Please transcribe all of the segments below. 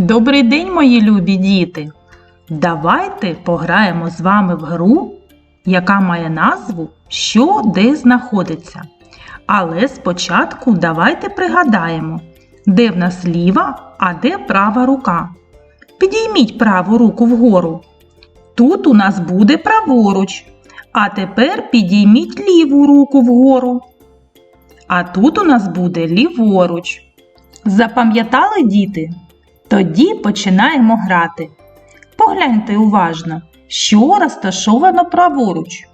Добрий день, мої любі діти! Давайте пограємо з вами в гру, яка має назву Що де знаходиться. Але спочатку давайте пригадаємо, де в нас ліва, а де права рука. Підійміть праву руку вгору. Тут у нас буде праворуч. А тепер підійміть ліву руку вгору. А тут у нас буде ліворуч. Запам'ятали діти? Тоді починаємо грати. Погляньте уважно, що розташовано праворуч.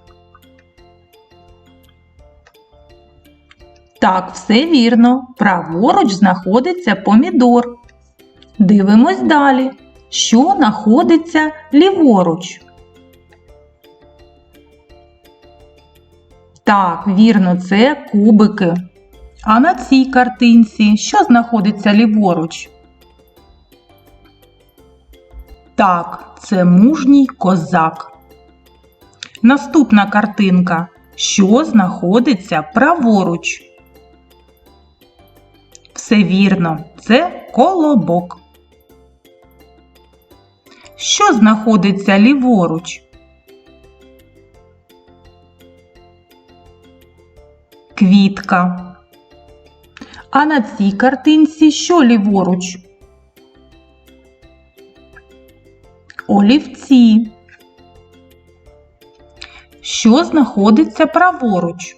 Так, все вірно. Праворуч знаходиться помідор. Дивимось далі. Що знаходиться ліворуч? Так, вірно, це кубики. А на цій картинці що знаходиться ліворуч? Так, це мужній козак. Наступна картинка. Що знаходиться праворуч? Все вірно, це колобок. Що знаходиться ліворуч? Квітка. А на цій картинці що ліворуч? Олівці. Що знаходиться праворуч?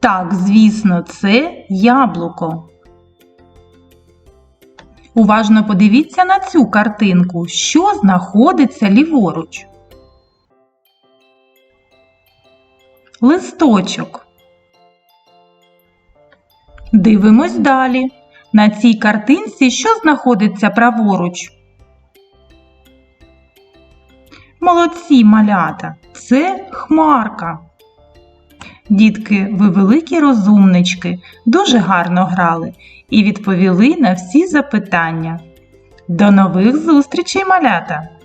Так, звісно, це яблуко. Уважно подивіться на цю картинку, що знаходиться ліворуч. Листочок. Дивимось далі. На цій картинці що знаходиться праворуч? Молодці малята, це хмарка. Дітки, ви великі розумнички, дуже гарно грали і відповіли на всі запитання. До нових зустрічей, малята!